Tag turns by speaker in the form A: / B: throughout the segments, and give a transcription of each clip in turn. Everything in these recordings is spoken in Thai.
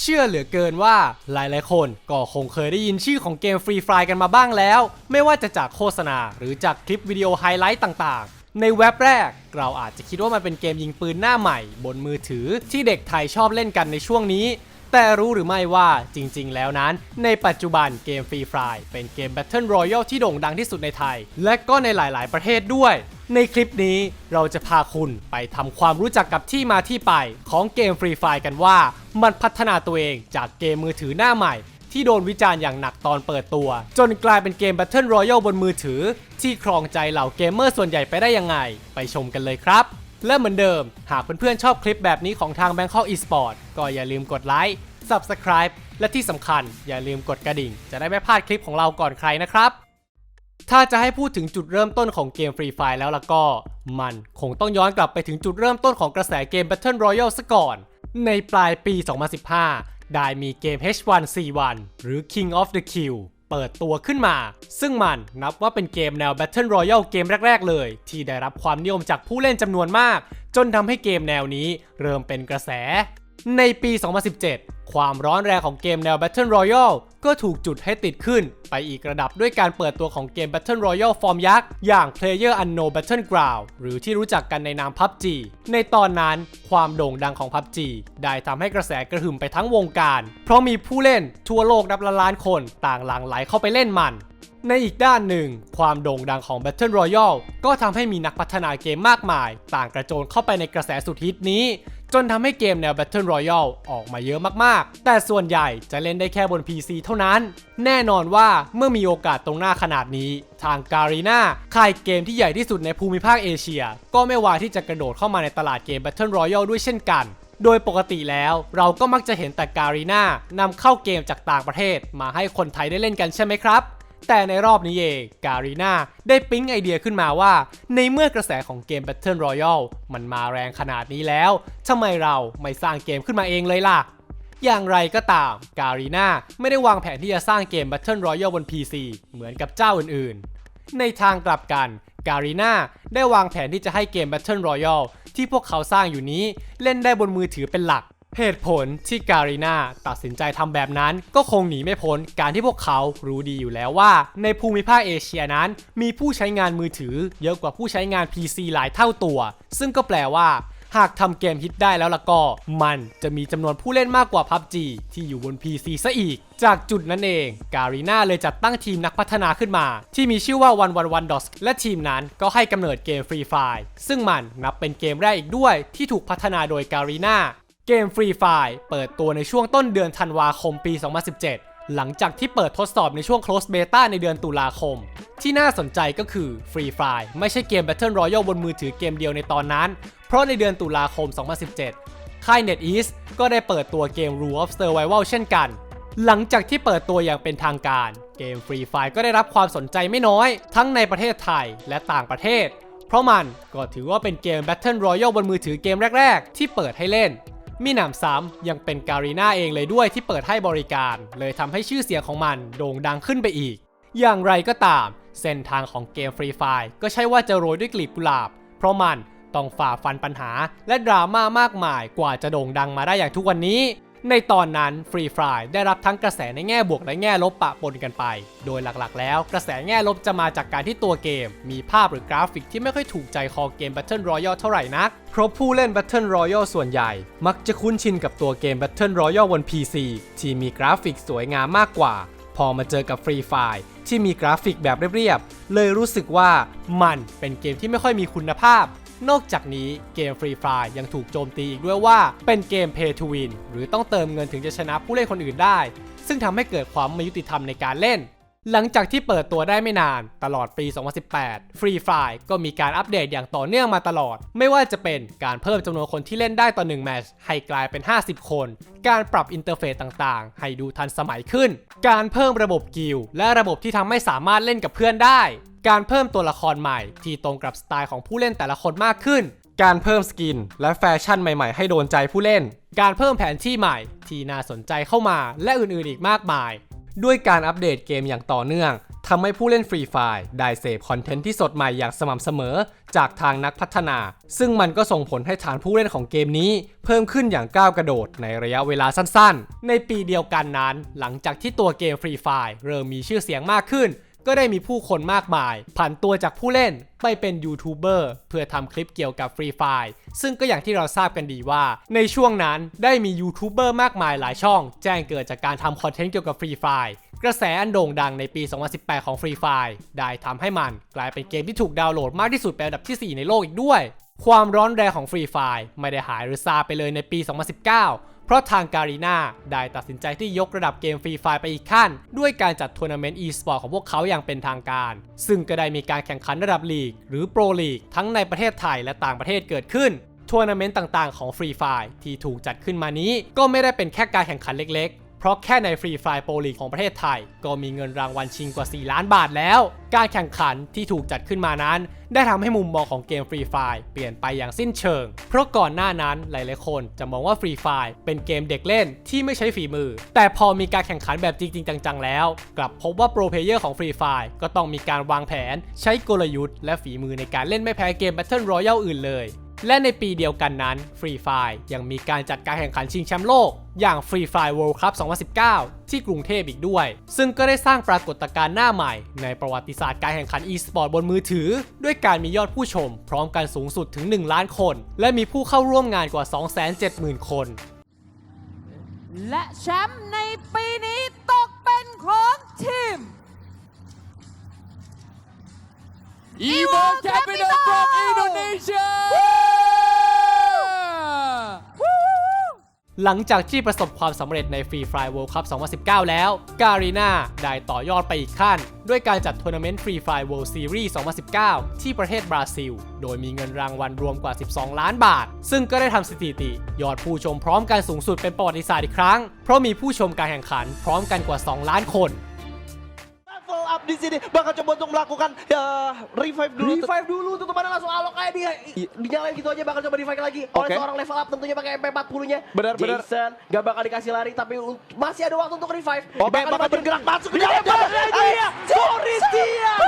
A: เชื่อเหลือเกินว่าหลายๆ คนก็คงเคยได้ยินชื่อของเกมฟรีไฟกันมาบ้างแล้ว ไม่ว่าจะจากโฆษณาหรือจากคลิปวิดีโอไฮไลท์ต่างๆ ในเว็บแรก เราอาจจะคิดว่ามันเป็นเกมยิงปืนหน้าใหม่ บนมือถือที่เด็กไทยชอบเล่นกันในช่วงนี้ แต่รู้หรือไม่ว่าจริงๆ แล้วนั้น ในปัจจุบันเกมฟรีไฟเป็นเกม Battle Royale ที่โด่งดังที่สุดในไทย และก็ในหลายๆ ประเทศด้วย ในคลิปนี้เราจะพาคุณไปทำความรู้จักกับที่มาที่ไปของเกมฟรีไฟกันว่า มันพัฒนาตัวเองจากเกมมือถือหน้าใหม่ ที่โดนวิจารณ์อย่างหนักตอนเปิดตัว จนกลายเป็นเกม Battle Royale บนมือถือ ที่ครองใจเหล่าเกมเมอร์ส่วนใหญ่ไปได้ยังไง ไปชมกันเลยครับ และเหมือนเดิม หากเพื่อนๆชอบคลิปแบบนี้ของทาง Bangkok Esport ก็อย่าลืมกดไลค์ Subscribe และที่สำคัญอย่าลืมกดกระดิ่ง จะได้ไม่พลาดคลิปของเราก่อนใครนะครับ ถ้าจะให้พูดถึงจุดเริ่มต้นของเกมฟรีไฟแล้วล่ะก็ มันคงต้องย้อนกลับไปถึงจุดเริ่มต้นของกระแสเกม Battle Royale ซะก่อน ในปลายปี 2015 ได้มีเกม H1C1 หรือ King of the Kill เปิดตัวขึ้นมา ซึ่งมันนับว่าเป็นเกมแนว Battle Royale เกมแรก ๆ เลย ที่ได้รับความนิยมจากผู้เล่นจำนวนมาก จนทำให้เกมแนวนี้เริ่มเป็นกระแส ในปี 2017 ความร้อนแรงของเกมแนว Battle Royale ก็ถูกจุดให้ติดขึ้นไปอีกระดับด้วยการเปิดตัวของเกม Battle Royale ฟอร์มยักษ์ อย่าง Player Unknown Battleground หรือที่รู้จักกันในนาม PUBG ในตอนนั้นความโด่งดังของ PUBG ได้ทำให้กระแสกระหึ่มไปทั้งวงการ เพราะมีผู้เล่นทั่วโลกนับล้านคนต่างหลั่งไหลเข้าไปเล่นมัน ในอีกด้านหนึ่ง ความโด่งดังของ Battle Royale ก็ทำให้มีนักพัฒนาเกมมากมาย ต่างกระโจนเข้าไปในกระแสสุดฮิตนี้ จนทำให้เกมแนว Battle Royale ออกมาเยอะมากๆ แต่ส่วนใหญ่จะเล่นได้แค่บน PC เท่านั้น แน่นอนว่าเมื่อมีโอกาสตรงหน้าขนาดนี้ ทางการีนาค่ายเกมที่ใหญ่ที่สุดในภูมิภาคเอเชีย ก็ไม่วายที่จะกระโดดเข้ามาในตลาดเกม Battle Royale ด้วยเช่นกันโดยปกติแล้วเราก็มักจะเห็นแต่การีนานำเข้าเกมจากต่างประเทศมาให้คนไทยได้เล่นกันใช่ไหมครับ แต่ในรอบนี้เองการีนาได้ปิ๊งไอเดียขึ้นมาว่า ในเมื่อกระแสของเกม Battle Royale มันมาแรงขนาดนี้แล้วทำไมเราไม่สร้างเกมขึ้นมาเองเลยล่ะ อย่างไรก็ตาม การีนาไม่ได้วางแผนที่จะสร้างเกม Battle Royale บน PC เหมือนกับเจ้าอื่นๆ ในทางกลับกันการีนาได้วางแผนที่จะให้เกม Battle Royale ที่พวกเขาสร้างอยู่นี้เล่นได้บนมือถือเป็นหลัก เหตุผลที่การีนาตัดสินใจทำแบบนั้น ก็คงหนีไม่พ้นการที่พวกเขารู้ดีอยู่แล้วว่า ในภูมิภาคเอเชียนั้น มีผู้ใช้งานมือถือ เยอะกว่าผู้ใช้งาน PC หลายเท่าตัว ซึ่งก็แปลว่า หากทำเกมฮิตได้แล้วล่ะก็ มันจะมีจำนวนผู้เล่นมากกว่า PUBG ที่อยู่บน PC ซะอีก จากจุดนั้นเอง การีนาเลยจัดตั้งทีมนักพัฒนาขึ้นมา ที่มีชื่อว่า 111 DOS และทีมนั้นก็ให้กำเนิดเกม Free Fire ซึ่งมันนับเป็นเกมแรกอีกด้วย ที่ถูกพัฒนาโดยการีนา เกม Free Fire เปิดตัวในช่วงต้นเดือนธันวาคมปี 2017 หลังจากที่เปิดทดสอบในช่วง Close Beta ในเดือนตุลาคม ที่น่าสนใจก็คือ Free Fire ไม่ใช่เกม Battle Royale บนมือถือเกมเดียวในตอนนั้น เพราะในเดือนตุลาคม 2017 ค่าย NetEase ก็ได้เปิดตัวเกม Rule of Survival เช่นกัน หลังจากที่เปิดตัวอย่างเป็นทางการ เกม Free Fire ก็ได้รับความสนใจไม่น้อย ทั้งในประเทศไทยและต่างประเทศ เพราะมันก็ถือว่าเป็นเกม Battle Royale บนมือถือเกมแรก ๆ ที่เปิดให้เล่น มีหนำซ้ำยังเป็นการีนาเองเลยด้วยที่เปิดให้บริการ เลยทำให้ชื่อเสียงของมันโด่งดังขึ้นไปอีก อย่างไรก็ตาม เส้นทางของเกมฟรีไฟก็ใช่ว่าจะโรยด้วยกลีบกุหลาบ เพราะมันต้องฝ่าฟันปัญหาและดราม่ามากมายกว่าจะโด่งดังมาได้อย่างทุกวันนี้ ในตอนนั้นฟรีไฟได้รับทั้งกระแสในแง่บวกและแง่ลบปะปนกันไป โดยหลักๆ แล้วกระแสแง่ลบจะมาจากการที่ตัวเกม มีภาพหรือกราฟิกที่ไม่ค่อยถูกใจคอเกม Battle Royale เท่าไหร่นัก เพราะผู้เล่น Battle Royale ส่วนใหญ่ มักจะคุ้นชินกับตัวเกม Battle Royale บน PC ที่มีกราฟิกสวยงามมากกว่า พอมาเจอกับ Free Fire ที่มีกราฟิกแบบเรียบๆเลยรู้สึกว่ามันเป็นเกมที่ไม่ค่อยมีคุณภาพ นอกจากนี้เกม Free Fire ยังถูกโจมตีอีกด้วยว่าเป็นเกม Pay to Win หรือต้องเติมเงินถึงจะชนะผู้เล่นคนอื่นได้ ซึ่งทำให้เกิดความไม่ยุติธรรมในการเล่น หลังจากที่เปิดตัวได้ไม่นานตลอดปี 2018 Free Fire ก็มีการอัปเดตอย่างต่อเนื่องมาตลอด ไม่ว่าจะเป็นการเพิ่มจำนวนคนที่เล่นได้ต่อ 1 แมชให้กลายเป็น 50 คน การปรับอินเทอร์เฟซต่างๆ ให้ดูทันสมัยขึ้น การเพิ่มระบบกิลและระบบที่ทำให้สามารถเล่นกับเพื่อนได้ การเพิ่มตัวละครใหม่ ที่ตรงกับสไตล์ของผู้เล่นแต่ละคนมากขึ้น การเพิ่มสกิน และแฟชั่นใหม่ๆ ให้โดนใจผู้เล่น การเพิ่มแผนที่ใหม่ที่น่าสนใจเข้ามาและอื่นๆอีกมากมาย ด้วยการอัปเดตเกมอย่างต่อเนื่องทำให้ผู้เล่นฟรีไฟได้เสพคอนเทนต์ที่สดใหม่อย่างสม่ำเสมอ จากทางนักพัฒนา ซึ่งมันก็ส่งผลให้ฐานผู้เล่นของเกมนี้ เพิ่มขึ้นอย่างก้าวกระโดดในระยะเวลาสั้นๆ ในปีเดียวกันนั้น หลังจากที่ตัวเกมฟรีไฟเริ่มมีชื่อเสียงมากขึ้น ก็ได้มีผู้คนมากมาย ผันตัวจากผู้เล่นไปเป็นยูทูบเบอร์เพื่อทำคลิปเกี่ยวกับฟรีไฟซึ่งก็อย่างที่เราทราบกันดีว่า ในช่วงนั้นได้มียูทูบเบอร์มากมายหลายช่อง แจ้งเกิดจากการทำคอนเทนต์เกี่ยวกับฟรีไฟกระแสอันโด่งดังในปี 2018 ของฟรีไฟได้ทำให้มันกลายเป็นเกมที่ถูกดาวน์โหลดมากที่สุดเป็นอันดับที่ 4 ในโลกอีกด้วย ความร้อนแรงของฟรีไฟไม่ได้หายหรือซาไปเลยในปี 2019 เพราะทางการีนาได้ตัดสินใจที่ยกระดับเกมฟรีไฟไปอีกขั้น ด้วยการจัดทัวร์นาเมนต์ e-sport ของพวกเขาอย่างเป็นทางการ ซึ่งก็ได้มีการแข่งขันระดับลีก หรือโปรลีก ทั้งในประเทศไทยและต่างประเทศเกิดขึ้นทัวร์นาเมนต์ต่างๆของฟรีไฟที่ถูกจัดขึ้นมานี้ ก็ไม่ได้เป็นแค่การแข่งขันเล็กๆ เพราะแค่ในฟรีไฟโปรลีกของประเทศไทย ก็มีเงินรางวัลชิงกว่า 4 ล้านบาทแล้ว การแข่งขันที่ถูกจัดขึ้นมานั้น ได้ทำให้มุมมองของเกมฟรีไฟเปลี่ยนไปอย่างสิ้นเชิง เพราะก่อนหน้านั้นหลายๆคนจะมองว่าฟรีไฟเป็นเกมเด็กเล่นที่ไม่ใช้ฝีมือ แต่พอมีการแข่งขันแบบจริง ๆ จัง ๆ แล้ว กลับพบว่าโปรเพเยอร์ของฟรีไฟก็ต้องมีการวางแผน ใช้กลยุทธ์และฝีมือในการเล่นไม่แพ้เกม Battle Royale อื่นเลย และในปีเดียวกันนั้น Free Fire ยังมีการจัดการแข่งขันชิงแชมป์โลก อย่าง Free Fire World Cup 2019 ที่กรุงเทพอีกด้วย ซึ่งก็ได้สร้างปรากฏการณ์หน้าใหม่ ในประวัติศาสตร์การแข่งขัน e-sport บนมือถือ ด้วยการมียอดผู้ชม พร้อมกันสูงสุดถึง 1 ล้านคน และมีผู้เข้าร่วมงานกว่า 270,000 คน
B: และแชมป์ในปีนี้ตกเป็นของทีม
C: Evo Capital from Indonesia
A: หลังจากที่ประสบความสำเร็จใน Free Fire World Cup 2019 แล้ว การีนาได้ต่อยอดไปอีกขั้น ด้วยการจัดทัวร์นาเมนต์ Free Fire World Series 2019 ที่ประเทศบราซิล โดยมีเงินรางวัลรวมกว่า 12 ล้านบาท ซึ่งก็ได้ทำสถิติ ยอดผู้ชมพร้อมกันสูงสุดเป็นประวัติศาสตร์อีกครั้ง เพราะมีผู้ชมการแข่งขันพร้อมกันกว่า 2 ล้านคน
D: di sini. Bakal coba untuk melakukan ya revive dulu.
C: Revive dulu teman langsung alok kayak dia.
D: dinyalain gitu aja bakal coba revive lagi. Oleh
C: Oke.
D: seorang level up tentunya pakai MP40 nya
C: Benar, benar.
D: Jason gak bakal dikasih lari tapi masih ada waktu untuk revive.
C: Oke,
D: bakal,
C: bakal
D: bergerak masuk ke dalam
C: iya.
D: Boris Diaz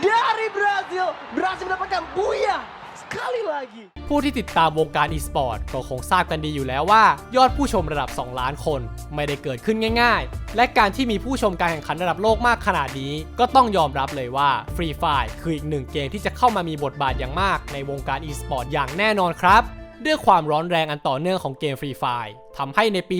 D: dari Brazil berhasil mendapatkan buya sekali lagi
A: ผู้ที่ติดตามวงการ e-sport ก็คงทราบกันดีอยู่แล้วว่า ยอดผู้ชมระดับ 2 ล้านคน ไม่ได้เกิดขึ้นง่ายๆ และการที่มีผู้ชมการแข่งขันระดับโลกมากขนาดนี้ ก็ต้องยอมรับเลยว่า Free Fire คืออีกหนึ่งเกมที่จะเข้ามามีบทบาทอย่างมากในวงการ e-sport อย่างแน่นอนครับ ด้วยความร้อนแรงอันต่อเนื่องของเกม Free Fire ทำให้ในปี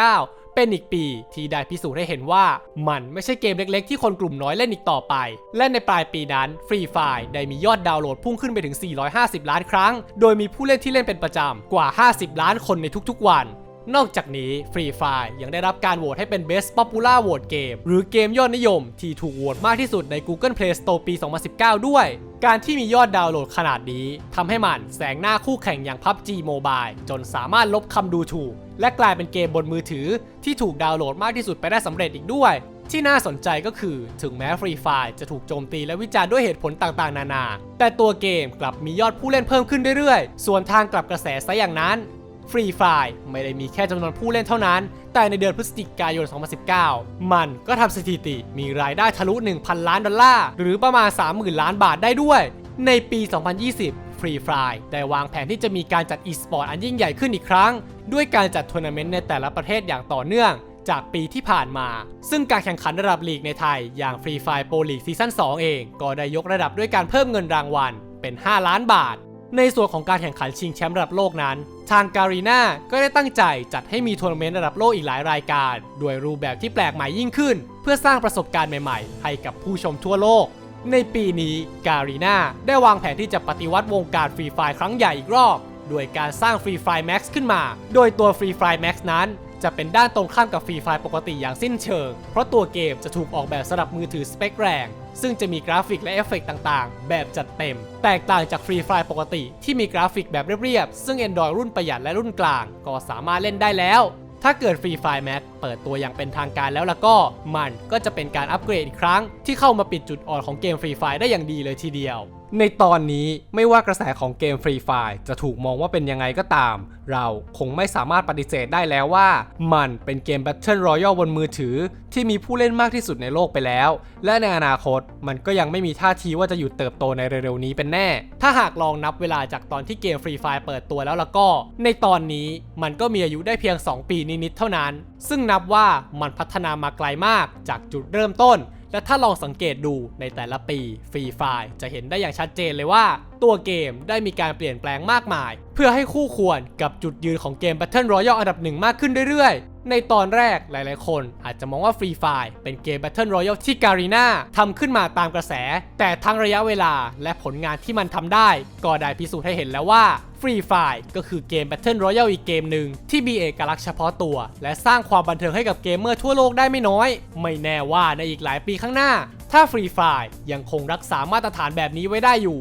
A: 2019 เป็นอีกปีที่ได้พิสูจน์ให้เห็นว่า มันไม่ใช่เกมเล็กๆ ที่คนกลุ่มน้อยเล่นอีกต่อไป และในปลายปีนั้น Free Fire ได้มียอดดาวน์โหลดพุ่งขึ้นไปถึง 450 ล้านครั้ง โดยมีผู้เล่นที่เล่นเป็นประจำกว่า 50 ล้านคนในทุกๆวัน นอกจากนี้ Free Fire ยังได้รับการโหวตให้เป็น Best Popular Vote Game หรือเกมยอดนิยมที่ถูกโหวตมากที่สุดใน Google Play Store ปี 2019 ด้วย การที่มียอดดาวน์โหลดขนาดนี้ทำให้มันแซงหน้าคู่แข่งอย่าง PUBG Mobile จนสามารถลบคำดูถูก และกลายเป็นเกมบนมือถือ ที่ถูกดาวน์โหลดมากที่สุดไปได้สำเร็จอีกด้วยที่น่าสนใจก็คือถึงแม้ Free Fire จะถูกโจมตีและวิจารณ์ด้วยเหตุผลต่างๆ นานา แต่ตัวเกมกลับมียอดผู้เล่นเพิ่มขึ้นเรื่อยๆ ส่วนทางกลับกระแสซะอย่างนั้น ฟรีไฟไม่ได้มีแค่จำนวนผู้เล่นเท่านั้น แต่ในเดือนพฤศจิกายน 2019 มันก็ทำสถิติมีรายได้ทะลุ 1,000 ล้านดอลลาร์ หรือประมาณ 30,000 ล้านบาทได้ด้วย ในปี 2020ฟรีไฟได้วางแผนที่จะมีการจัด e-sport อันยิ่งใหญ่ขึ้นอีกครั้ง ด้วยการจัดทัวร์นาเมนต์ในแต่ละประเทศอย่างต่อเนื่องจากปีที่ผ่านมา ซึ่งการแข่งขันระดับลีกในไทย อย่างฟรีไฟโปรลีกซีซั่น2 เอง ก็ได้ยกระดับด้วยการเพิ่มเงินรางวัลเป็น 5 ล้านบาท ในส่วนของการแข่งขันชิงแชมป์ระดับโลกนั้น ทางการีนาก็ได้ตั้งใจจัดให้มีทัวร์นาเมนต์ระดับโลกอีกหลายรายการด้วยรูปแบบที่แปลกใหม่ยิ่งขึ้น เพื่อสร้างประสบการณ์ใหม่ๆ ให้กับผู้ชมทั่วโลก ในปีนี้การีนาได้วางแผนที่จะปฏิวัติวงการฟรีไฟครั้งใหญ่อีกรอบ โดยการสร้างฟรีไฟแม็กซ์ขึ้นมา โดยตัวฟรีไฟแม็กซ์นั้น จะเป็นด้านตรงข้ามกับฟรีไฟปกติอย่างสิ้นเชิง เพราะตัวเกมจะถูกออกแบบสำหรับมือถือสเปคแรง ซึ่งจะมีกราฟิกและเอฟเฟกต์ต่างๆ แบบจัดเต็ม แตกต่างจากฟรีไฟปกติ ที่มีกราฟิกแบบเรียบๆ ซึ่ง Android รุ่นประหยัดและรุ่นกลาง ก็สามารถเล่นได้แล้ว ถ้าเกิด Free Fire Max เปิดตัวอย่างเป็นทางการแล้วล่ะก็ มันก็จะเป็นการอัปเกรดอีกครั้ง ที่เข้ามาปิดจุดอ่อนของเกม Free Fire ได้อย่างดีเลยทีเดียว ในตอนนี้ไม่ว่ากระแสของเกม Free Fire จะถูกมองว่าเป็นยังไงก็ตาม เราคงไม่สามารถปฏิเสธได้แล้วว่า มันเป็นเกม Battle Royale บนมือถือ ที่มีผู้เล่นมากที่สุดในโลกไปแล้ว และในอนาคตมันก็ยังไม่มีท่าทีว่าจะหยุดเติบโตในเร็วๆนี้เป็นแน่ ถ้าหากลองนับเวลาจากตอนที่เกม Free Fire เปิดตัวแล้วล่ะก็ ในตอนนี้มันก็มีอายุได้เพียง 2 ปีนิดๆเท่านั้น ซึ่งนับว่ามันพัฒนามาไกลมากจากจุดเริ่มต้น และถ้าลองสังเกตดูในแต่ละปีฟรีไฟจะเห็นได้อย่างชัดเจนเลยว่า ตัวเกมได้มีการเปลี่ยนแปลงมากมาย เพื่อให้คู่ควรกับจุดยืนของเกม Battle Royale อันดับหนึ่งมากขึ้นเรื่อยๆ ในตอนแรกหลายๆ คนอาจจะมองว่า Free Fire เป็นเกม Battle Royale ที่การีนาทำขึ้นมาตามกระแส แต่ทั้งระยะเวลาและผลงานที่มันทำได้ ก็ได้พิสูจน์ให้เห็นแล้วว่า Free Fire ก็คือเกม Battle Royale อีกเกมหนึ่งที่มีเอกลักษณ์เฉพาะตัว และสร้างความบันเทิงให้กับเกมเมอร์ทั่วโลกได้ไม่น้อย ไม่แน่ว่าในอีกหลายปีข้างหน้า ถ้า Free Fire ยังคงรักษามาตรฐานแบบนี้ไว้ได้อยู่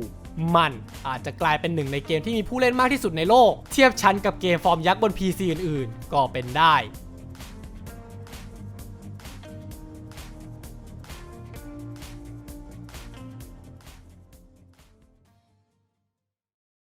A: มันอาจจะกลายเป็นหนึ่งในเกมที่มีผู้เล่นมากที่สุดในโลก เทียบชั้นกับเกมฟอร์มยักษ์บน PC อื่นๆ ก็เป็นได้